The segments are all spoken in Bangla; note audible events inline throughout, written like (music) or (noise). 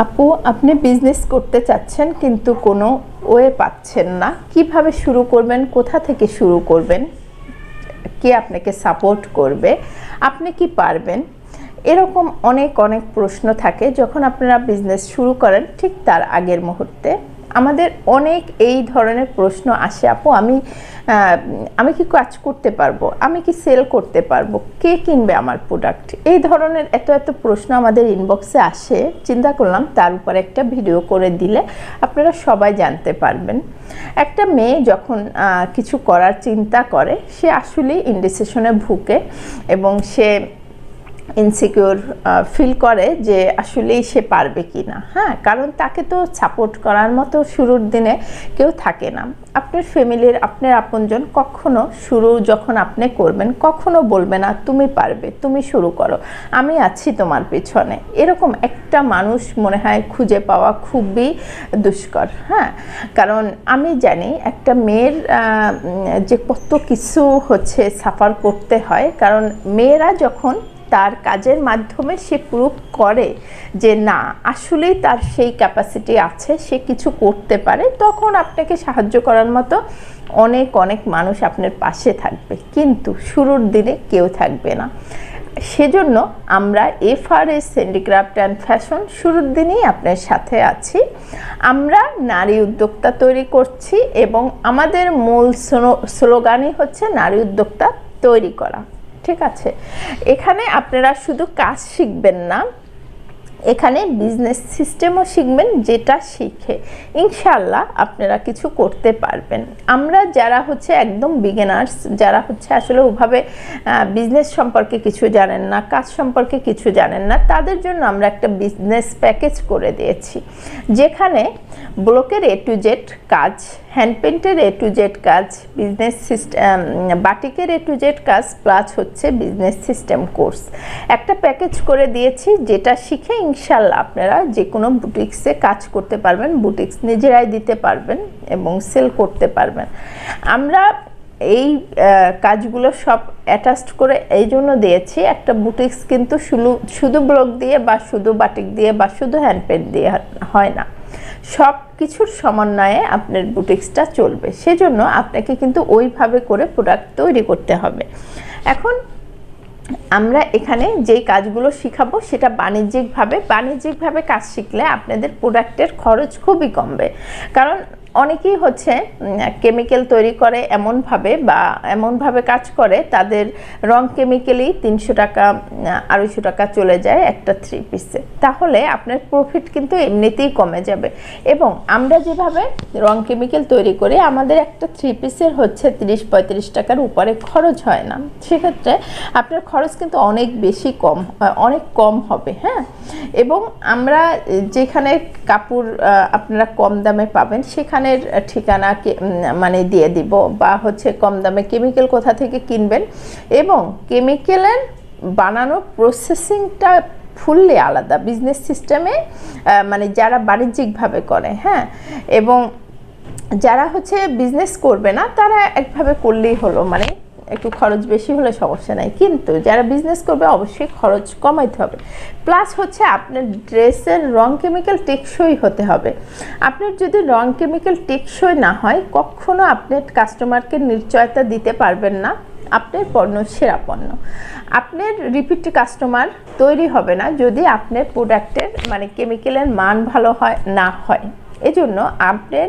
আপু, আপনি বিজনেস করতে চাচ্ছেন কিন্তু কোনো ওয়ে পাচ্ছেন না। কীভাবে শুরু করবেন? কোথা থেকে শুরু করবেন? কে আপনাকে সাপোর্ট করবে? আপনি কি পারবেন? এরকম অনেক অনেক প্রশ্ন থাকে। যখন আপনারা বিজনেস শুরু করেন, ঠিক তার আগের মুহূর্তে আমাদের অনেক এই ধরনের প্রশ্ন আসে, আপু, আমি আমি কি কাজ করতে পারব? আমি কি সেল করতে পারব? কে কিনবে আমার প্রোডাক্ট এই ধরনের এত এত প্রশ্ন আমাদের ইনবক্সে আসে। চিন্তা করলাম তার উপর একটা ভিডিও করে দিলে আপনারা সবাই জানতে পারবেন। একটা মেয়ে যখন কিছু করার চিন্তা করে, সে আসলে ইন্ডিসিশনে ভুগে এবং সে ইনসিকিউর ফিল করে যে আসলেই সে পারবে কি না হ্যাঁ কারণ তাকে তো সাপোর্ট করার মতো শুরুর দিনে কেউ থাকে না। আপনার ফ্যামিলির আপনার আপনজন কখনো শুরু যখন আপনি করবেন, কখনো বলবে না, তুমি পারবে, তুমি শুরু করো, আমি আছি তোমার পেছনে। এরকম একটা মানুষ মনে হয় খুঁজে পাওয়া খুবই দুষ্কর। হ্যাঁ কারণ আমি জানি একটা মেয়ের যে কত কিছু হচ্ছে সাফার করতে হয়, কারণ মেয়েরা যখন তার কাজের মাধ্যমে সে প্রুভ করে যে না, আসলেই তার সেই ক্যাপাসিটি আছে, সে কিছু করতে পারে। তখন আপনাকে সাহায্য করার মতো অনেক অনেক মানুষ আপনার পাশে থাকবে। কিন্তু শুরুর দিনে কেউ থাকবে না। সেজন্য আমরা এফআরএস হ্যান্ডিক্রাফট অ্যান্ড ফ্যাশন শুরুর দিনেই আপনার সাথে আছি। আমরা নারী উদ্যোক্তা তৈরি করছি এবং আমাদের মূল স্লো- স্লোগানই হচ্ছে নারী উদ্যোক্তা তৈরি করা। ঠিক আছে? এখানে আপনারা শুধু কাজ শিখবেন না, এখানে বিজনেস সিস্টেমও শিখবেন যেটা শিখে। ইনশাল্লাহ আপনারা কিছু করতে পারবেন। আমরা যারা হচ্ছে একদম বিগিনার্স যারা হচ্ছে আসলে ওভাবে বিজনেস সম্পর্কে কিছু জানেন না, কাজ সম্পর্কে কিছু জানেন না, তাদের জন্য আমরা একটা বিজনেস প্যাকেজ করে দিয়েছি। যেখানে ব্লকের এ টু জেড কাজ হ্যান্ড পেন্টের এ টু জেড কাজ বিজনেস সিস্টেম বাটিকের এ টু জেড কাজ প্লাস হচ্ছে বিজনেস সিস্টেম কোর্স একটা প্যাকেজ করে দিয়েছি, যেটা শিখে ইনশাল্লাহ আপনারা যে কোনো বুটিক্সে কাজ করতে পারবেন বুটিক্স নিজেরাই দিতে পারবেন এবং সেল করতে পারবেন। আমরা এই কাজগুলো সব অ্যাটাচড করে এই জন্য দিয়েছি, একটা বুটিক্স কিন্তু শুধু শুধু ব্লক দিয়ে বা শুধু বাটিক দিয়ে বা শুধু হ্যান্ড পেন্ট দিয়ে হয় না। সব কিছুর সমন্বয়ে আপনার বুটিক্সটা চলবে। সেজন্য আপনাকে কিন্তু ওইভাবে করে প্রোডাক্ট তৈরি করতে হবে। এখন আমরা এখানে যেই কাজগুলো শিখাবো সেটা বাণিজ্যিকভাবে বাণিজ্যিকভাবে কাজ শিখলে আপনাদের প্রোডাক্টের খরচ খুবই কমবে। কারণ অনেকেই হচ্ছে কেমিক্যাল তৈরি করে এমনভাবে বা এমনভাবে কাজ করে, তাদের রং কেমিক্যালই তিনশো টাকা আড়াইশো টাকা চলে যায় একটা থ্রি পিসে তাহলে আপনার প্রফিট কিন্তু এমনিতেই কমে যাবে। এবং আমরা যেভাবে রং কেমিক্যাল তৈরি করি, আমাদের একটা থ্রি পিসের হচ্ছে তিরিশ পঁয়ত্রিশ টাকার উপরে খরচ হয় না। সেক্ষেত্রে আপনার খরচ কিন্তু অনেক বেশি কম অনেক কম হবে হ্যাঁ? এবং আমরা যেখানে কাপড় আপনারা কম দামে পাবেন সেখানের ঠিকানা মানে দিয়ে দিব বা হচ্ছে কম দামে কেমিক্যাল কোথা থেকে কিনবেন এবং কেমিক্যালের বানানো প্রসেসিংটা ফুললি আলাদা। বিজনেস সিস্টেমে মানে যারা বাণিজ্যিকভাবে করে হ্যাঁ? এবং যারা হচ্ছে বিজনেস করবে না, তারা একভাবে করলেই হলো। মানে একটু খরচ বেশি হলে সমস্যা নাই। কিন্তু যারা বিজনেস করবে অবশ্যই খরচ কমাইতে হবে। প্লাস হচ্ছে আপনার ড্রেসের রং কেমিক্যাল টেকসই হতে হবে। আপনার যদি রং কেমিক্যাল টেকসই না হয়, কখনো আপনি কাস্টমারকে নিশ্চয়তা দিতে পারবেন না। আপনার পণ্য সেরা পণ্য। আপনার রিপিট কাস্টমার তৈরি হবে না যদি আপনার প্রোডাক্টের মানে কেমিক্যালের মান ভালো হয়, না হয়। এজন্য আপনার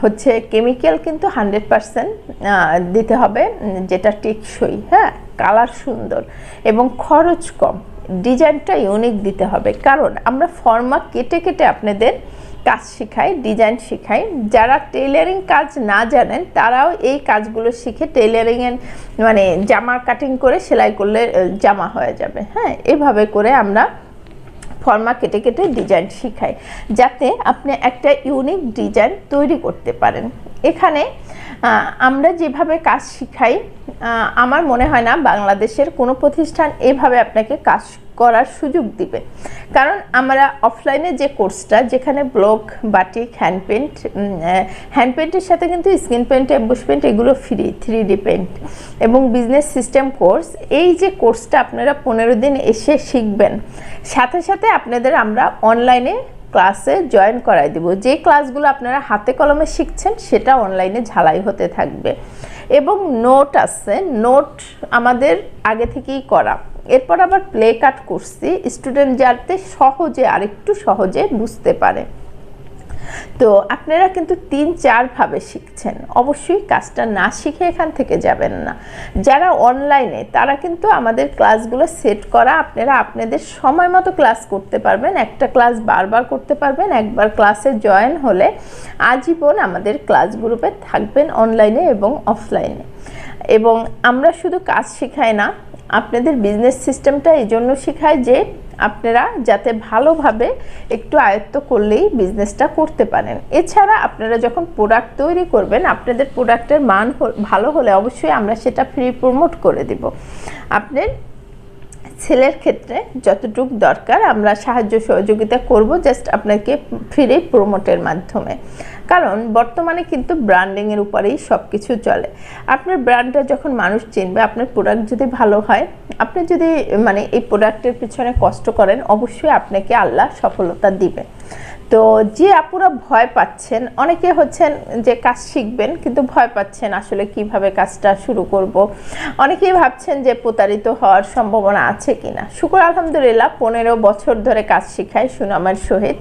হচ্ছে কেমিক্যাল কিন্তু হান্ড্রেড পারসেন্ট দিতে হবে, যেটা টেকসই হ্যাঁ কালার সুন্দর এবং খরচ কম। ডিজাইনটা ইউনিক দিতে হবে। কারণ আমরা ফর্মা কেটে কেটে আপনাদের কাজ শেখাই ডিজাইন শেখাই। যারা টেইলারিং কাজ না জানেন, তারাও এই কাজগুলো শিখে টেলারিংয়ের মানে জামা কাটিং করে সেলাই করলে জামা হয়ে যাবে হ্যাঁ। এভাবে করে আমরা ফর্মা কেটে কেটে ডিজাইন শিখাই যাতে আপনি একটা ইউনিক ডিজাইন তৈরি করতে পারেন। এখানে আমরা যেভাবে কাজ শিখাই আমার মনে হয় না বাংলাদেশের কোনো প্রতিষ্ঠান এভাবে আপনাকে কাজ করার সুযোগ দিবে। কারণ আমরা অফলাইনে যে কোর্সটা যেখানে block batik hand paint hand পেন্টের সাথে কিন্তু স্কিন পেন্ট এম্বুশ পেন্ট এগুলো ফ্রি থ্রি ডি পেন্ট এবং বিজনেস সিস্টেম কোর্স এই যে কোর্সটা আপনারা পনেরো দিন এসে শিখবেন, সাথে সাথে আপনাদের আমরা অনলাইনে ক্লাসে জয়েন করাই দিব। যে ক্লাসগুলো আপনারা হাতে কলমে শিখছেন, সেটা অনলাইনে ঝালাই হতে থাকবে। এবং নোট আছে নোট আমাদের আগে থেকেই করা। এরপর আবার প্লে কাট করছি। স্টুডেন্ট যাতে সহজে, আরেকটু সহজে বুঝতে পারে। তো আপনারা কিন্তু তিন চারভাবে শিখছেন। অবশ্যই কাজটা না শিখে এখান থেকে যাবেন না। যারা অনলাইনে তারা কিন্তু আমাদের ক্লাসগুলো সেট করা আপনারা আপনাদের সময় মতো ক্লাস করতে পারবেন। একটা ক্লাস বারবার করতে পারবেন। একবার ক্লাসে জয়েন হলে আজীবন আমাদের ক্লাস গ্রুপে থাকবেন অনলাইনে এবং অফলাইনে এবং আমরা শুধু কাজ শেখাই না আপনাদের বিজনেস সিস্টেমটা এই জন্য শেখায় যে আপনারা যাতে ভালোভাবে একটু আয়ত্ত করলেই বিজনেসটা করতে পারেন। এছাড়া আপনারা যখন প্রোডাক্ট তৈরি করবেন, আপনাদের প্রোডাক্টের মান ভালো হলে অবশ্যই আমরা সেটা ফ্রি প্রমোট করে দিব। আপনার ছেলের ক্ষেত্রে যতটুক দরকার আমরা সাহায্য সহযোগিতা করব জাস্ট আপনাকে ফ্রি প্রমোটের মাধ্যমে। কারণ বর্তমানে কিন্তু ব্র্যান্ডিংয়ের উপরেই সব কিছু চলে। আপনার ব্র্যান্ডটা যখন মানুষ চিনবে, আপনার প্রোডাক্ট যদি ভালো হয়, আপনি যদি মানে এই প্রোডাক্টের পিছনে কষ্ট করেন, অবশ্যই আপনাকে আল্লাহ সফলতা দিবে। তো যে আপুরা ভয় পাচ্ছেন, অনেকে হচ্ছেন যে কাজ শিখবেন কিন্তু ভয় পাচ্ছেন আসলে কীভাবে কাজটা শুরু করব। অনেকেই ভাবছেন যে প্রতারিত হওয়ার সম্ভাবনা আছে কিনা শুকুর আলহামদুলিল্লাহ, পনেরো বছর ধরে কাজ শিখায় সুনামের সহিত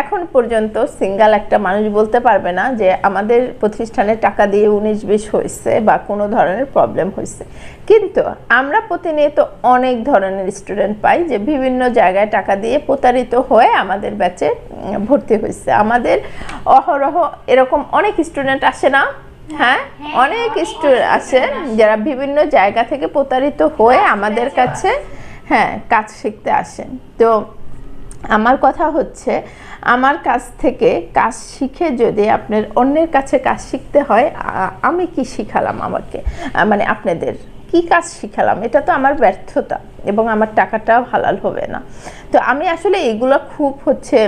এখন পর্যন্ত সিঙ্গাল একটা মানুষ বলতে পারবে না যে আমাদের প্রতিষ্ঠানে টাকা দিয়ে উনিশ বিশ হয়েছে বা কোনো ধরনের প্রবলেম হয়েছে। কিন্তু আমরা প্রতিনিয়ত অনেক ধরনের স্টুডেন্ট পাই যে বিভিন্ন জায়গায় টাকা দিয়ে প্রতারিত হয়ে আমাদের ব্যাচে ভর্তি হয়েছে। আমাদের অহরহ এরকম অনেক স্টুডেন্ট আসে না হ্যাঁ? অনেক স্টুডেন্ট আসে যারা বিভিন্ন জায়গা থেকে প্রতারিত হয়ে আমাদের কাছে হ্যাঁ কাজ শিখতে আসেন। তো আমার কথা হচ্ছে, আমার কাছ থেকে কাজ শিখে যদি আপনার অন্যের কাছে কাজ শিখতে হয় আমি কি শিখালাম আমাকে? মানে আপনাদের কি কাজ শিখালাম? এটা তো আমার ব্যর্থতা এবং আমার টাকাটাও হালাল হবে না। তো আমি আসলে এগুলো খুব হচ্ছে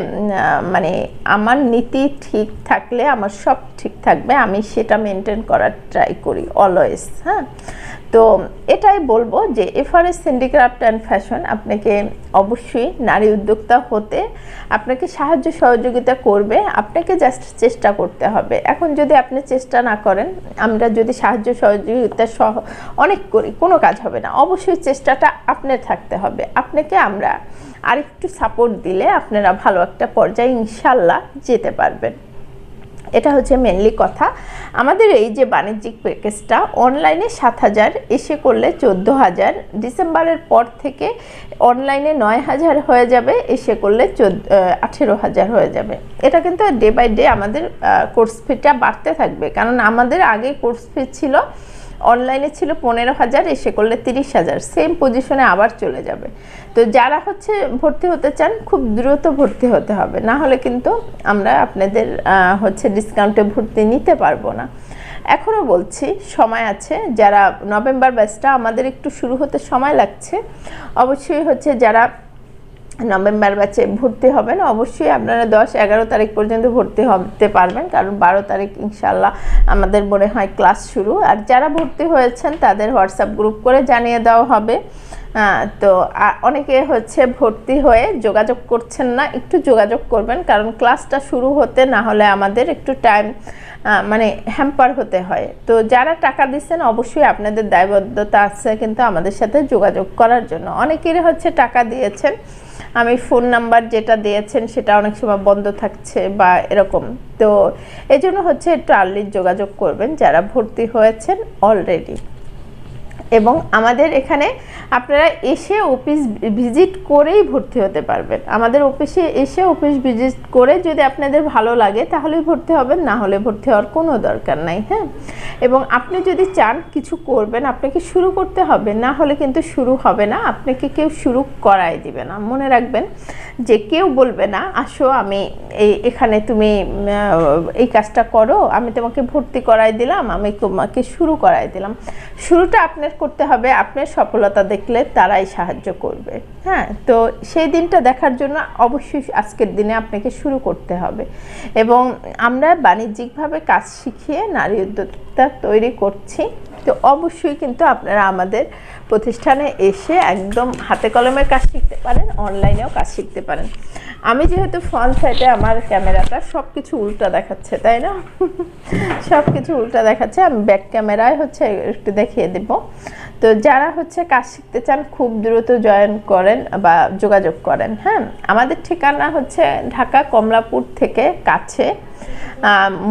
মানে আমার নীতি ঠিক থাকলে আমার সব ঠিক থাকবে, আমি সেটা মেনটেন করার ট্রাই করি অলওয়েজ হ্যাঁ? তো এটাই বলব যে এফআরএস সিন্ডিক্রাফট অ্যান্ড ফ্যাশন আপনাকে অবশ্যই নারী উদ্যোক্তা হতে আপনাকে সাহায্য সহযোগিতা করবে, আপনাকে জাস্ট চেষ্টা করতে হবে। এখন যদি আপনি চেষ্টা না করেন, আমরা যদি সাহায্য সহযোগিতা সহ অনেক করি, কোনো কাজ হবে না। অবশ্যই চেষ্টাটা আপনার থাকতে হবে। আপনাকে আমরা আরেকটু সাপোর্ট দিলে আপনারা ভালো একটা পর্যায়ে ইনশাল্লাহ যেতে পারবেন। এটা হচ্ছে মেনলি কথা। আমাদের এই যে বাণিজ্যিক প্যাকেজটা অনলাইনে সাত হাজার, এসে করলে চোদ্দ হাজার, ডিসেম্বরের পর থেকে অনলাইনে নয় হাজার হয়ে যাবে, এসে করলে চোদ্দ আঠেরো হাজার হয়ে যাবে। এটা কিন্তু ডে বাই ডে আমাদের কোর্স ফিটা বাড়তে থাকবে। কারণ আমাদের আগে কোর্স ফি ছিল অনলাইনে ছিল পনেরো হাজার, এসে করলে তিরিশ হাজার। সেম পজিশনে আবার চলে যাবে। তো যারা হচ্ছে ভর্তি হতে চান, খুব দ্রুত ভর্তি হতে হবে। না হলে কিন্তু আমরা আপনাদের হচ্ছে ডিসকাউন্টে ভর্তি নিতে পারব না। এখনও বলছি, সময় আছে। যারা নভেম্বর ব্যাচটা আমাদের একটু শুরু হতে সময় লাগছে, অবশ্যই হচ্ছে যারা নভেম্বর ব্যাচে ভর্তি হবেন অবশ্যই আপনারা দশ এগারো তারিখ পর্যন্ত ভর্তি হতে পারবেন, কারণ বারো তারিখ ইনশাল্লাহ আমাদের মনে হয় ক্লাস শুরু। আর যারা ভর্তি হয়েছেন তাদের হোয়াটসঅ্যাপ গ্রুপ করে জানিয়ে দেওয়া হবে। তো অনেকে হচ্ছে ভর্তি হয়ে যোগাযোগ করছেন না, একটু যোগাযোগ করবেন, কারণ ক্লাসটা শুরু হতে না হলে আমাদের একটু টাইম মানে হ্যাম্পার হতে হয়। তো, যারা টাকা দিচ্ছেন, অবশ্যই আপনাদের দায়বদ্ধতা আছে কিন্তু আমাদের সাথে যোগাযোগ করার জন্য। অনেকেরই হচ্ছে টাকা দিয়েছেন, আমি ফোন নাম্বার যেটা দিয়েছেন, সেটা অনেক সময় বন্ধ থাকছে বা এরকম। তো এই জন্য হচ্ছে একটু আর্লির যোগাযোগ করবেন, যারা ভর্তি হয়েছেন অলরেডি। এবং আমাদের এখানে আপনারা এসে অফিস ভিজিট করেই ভর্তি হতে পারবেন। আমাদের অফিসে এসে অফিস ভিজিট করে যদি আপনাদের ভালো লাগে তাহলেই ভর্তি হবেন, না হলে ভর্তি হওয়ার কোনো দরকার নাই হ্যাঁ? এবং আপনি যদি চান কিছু করবেন, আপনাকে শুরু করতে হবে, না হলে কিন্তু শুরু হবে না, আপনাকে কেউ শুরু করাই দিবে না। মনে রাখবেন যে কেউ বলবে না, আসো, আমি এই এখানে তুমি এই কাজটা করো, আমি তোমাকে ভর্তি করাই দিলাম, আমি তোমাকে শুরু করাই দিলাম। শুরুটা আপনার করতে হবে, আপনার সফলতা দেখলে তারাই সাহায্য করবে। হ্যাঁ তো সেই দিনটা দেখার জন্য অবশ্যই আজকের দিনে আপনাকে শুরু করতে হবে। এবং আমরা বাণিজ্যিকভাবে কাজ শিখিয়ে নারী উদ্যোক্তা তৈরি করছি। তো অবশ্যই কিন্তু আপনারা আমাদের প্রতিষ্ঠানে এসে একদম হাতে কলমের কাজ শিখতে পারেন, অনলাইনেও কাজ শিখতে পারেন। আমি যেহেতু ফ্রন্ট সাইডে আমার ক্যামেরাটা সব কিছু উল্টা দেখাচ্ছে, তাই না? (laughs) সব কিছু উল্টা দেখাচ্ছে, আমি ব্যাক ক্যামেরায় হচ্ছে একটু দেখিয়ে দেব। তো যারা হচ্ছে কাজ শিখতে চান, খুব দ্রুত জয়েন করেন বা যোগাযোগ করেন হ্যাঁ? আমাদের ঠিকানা হচ্ছে ঢাকা কমলাপুর থেকে কাছে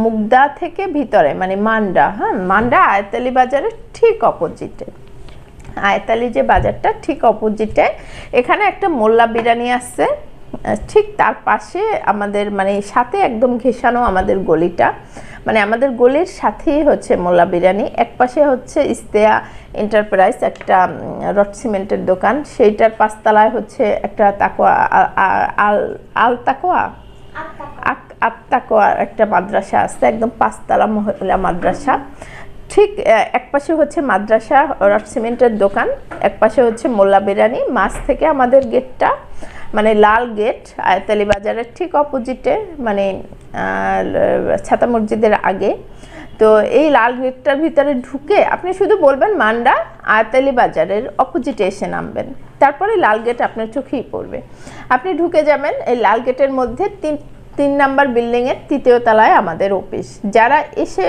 মুগদা থেকে ভিতরে মানে মান্ডা হ্যাঁ? মান্ডা আয়তালি বাজারের ঠিক অপোজিটে। আয়তালি যে বাজারটা ঠিক অপোজিটে, এখানে একটা মোল্লা বিরিয়ানি আছে। ঠিক তার পাশে আমাদের মানে সাথে একদম ঘেসানো আমাদের গলিটা। মানে আমাদের গলির সাথেই হচ্ছে মোল্লা বিরিয়ানি। এক পাশে হচ্ছে ইস্তেয়া এন্টারপ্রাইজ একটা রড সিমেন্টের দোকান। সেইটার পাঁচতলায় হচ্ছে একটা তাকোয়া আল আল তাকোয়া? আক- আত্মাকোয়া একটা মাদ্রাসা আছে একদম পাঁচতলা মহিলা মাদ্রাসা। ঠিক আহ, এক পাশে হচ্ছে মাদ্রাসা রড সিমেন্টের দোকান। এক পাশে হচ্ছে মোল্লা বিরিয়ানি। মাছ থেকে আমাদের গেটটা। মানে লাল গেট আয়তালি বাজারের ঠিক অপোজিটে মানে ছাতা মসজিদের আগে। তো এই লাল গেটটার ভিতরে ঢুকে আপনি শুধু বলবেন মান্ডা আয়তালি বাজারের অপোজিটে এসে নামবেন। তারপরে লাল গেট আপনার চোখেই পড়বে। আপনি ঢুকে যাবেন, এই লাল গেটের মধ্যে তিন তিন নাম্বার বিল্ডিংয়ের তৃতীয় তলায় আমাদের অফিস। যারা এসে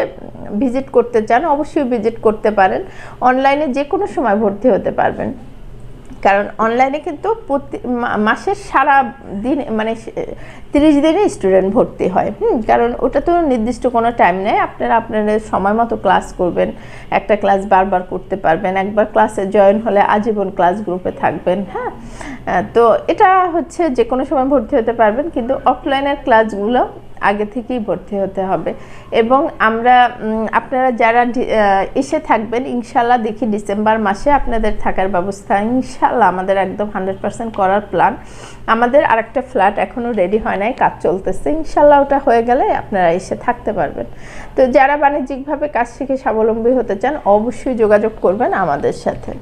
ভিজিট করতে চান, অবশ্যই ভিজিট করতে পারেন। অনলাইনে যে কোনো সময় ভর্তি হতে পারবেন। কারণ অনলাইনে কিন্তু প্রতি মাসের সারা দিন মানে তিরিশ দিনে স্টুডেন্ট ভর্তি হয়। হুম, কারণ ওটা তো নির্দিষ্ট কোনো টাইম নেই। আপনারা আপনাদের সময় মতো ক্লাস করবেন। একটা ক্লাস বারবার করতে পারবেন। একবার ক্লাসে জয়েন হলে আজীবন ক্লাস গ্রুপে থাকবেন হ্যাঁ? তো এটা হচ্ছে যে কোনো সময় ভর্তি হতে পারবেন, কিন্তু অফলাইনের ক্লাসগুলো আগে থেকেই ভর্তি হতে হবে। এবং আমরা আপনারা যারা এসে থাকবেন ইনশাল্লাহ দেখি ডিসেম্বর মাসে আপনাদের থাকার ব্যবস্থা। ইনশাল্লাহ আমাদের একদম হান্ড্রেড পার্সেন্ট করার প্ল্যান। আমাদের আরেকটা ফ্ল্যাট এখনও রেডি হয় নাই, কাজ চলতেছে। ইনশাল্লাহ ওটা হয়ে গেলে আপনারা এসে থাকতে পারবেন। তো যারা বাণিজ্যিকভাবে কাজ শিখে স্বাবলম্বী হতে চান, অবশ্যই যোগাযোগ করবেন আমাদের সাথে।